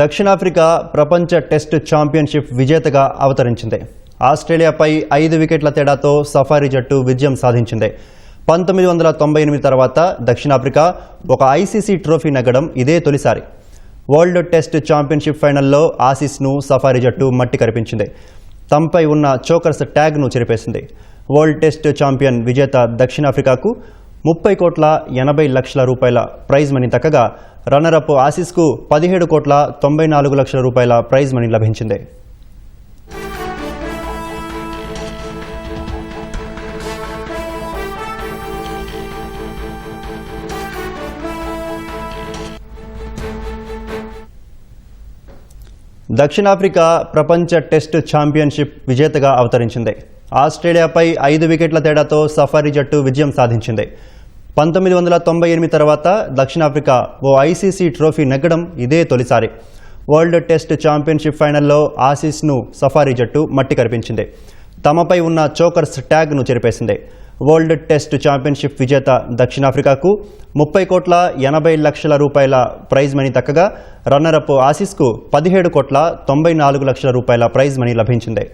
దక్షిణాఫ్రికా ప్రపంచ test championship విజేతగా అవతరించింది. ఆస్ట్రేలియాపై ఐదు వికెట్ల తేడాతో సఫారీ జట్టు విజయం సాధించింది. పంతొమ్మిది వందల తొంభై ఎనిమిది తర్వాత దక్షిణాఫ్రికా ఒక ఐసీసీ ట్రోఫీ నెగ్గడం ఇదే తొలిసారి. వరల్డ్ టెస్ట్ ఛాంపియన్షిప్ ఫైనల్లో ఆసీస్ను సఫారీ జట్టు మట్టి కరిపించింది. తమపై ఉన్న చోకర్స్ ట్యాగ్ను చెరిపేసింది. వరల్డ్ టెస్ట్ ఛాంపియన్ విజేత దక్షిణాఫ్రికాకు ముప్పై కోట్ల ఎనభై లక్షల రూపాయల ప్రైజ్ మనీ దక్కగా రన్నరప్ ఆసీస్కు పదిహేడు కోట్ల తొంభై నాలుగు లక్షల రూపాయల ప్రైజ్ మనీ లభించింది. దక్షిణాఫ్రికా ప్రపంచ టెస్ట్ ఛాంపియన్షిప్ విజేతగా అవతరించింది. ఆస్ట్రేలియాపై ఐదు వికెట్ల తేడాతో సఫారీ జట్టు విజయం సాధించింది. పంతొమ్మిది వందల తొంభై ఎనిమిది తర్వాత దక్షిణాఫ్రికా ఓ ఐసీసీ ట్రోఫీ నెగ్గడం ఇదే తొలిసారి. వరల్డ్ టెస్ట్ ఛాంపియన్షిప్ ఫైనల్లో ఆసీస్ను సఫారీ జట్టు మట్టి కరిపించింది. తమపై ఉన్న చోకర్స్ ట్యాగ్ను చెరిపేసింది. వరల్డ్ టెస్ట్ ఛాంపియన్షిప్ విజేత దక్షిణాఫ్రికాకు ముప్పై కోట్ల ఎనభై లక్షల రూపాయల ప్రైజ్ మనీ దక్కగా రన్నరప్ ఆసీస్కు పదిహేడు కోట్ల తొంభై నాలుగు లక్షల రూపాయల ప్రైజ్ మనీ లభించింది.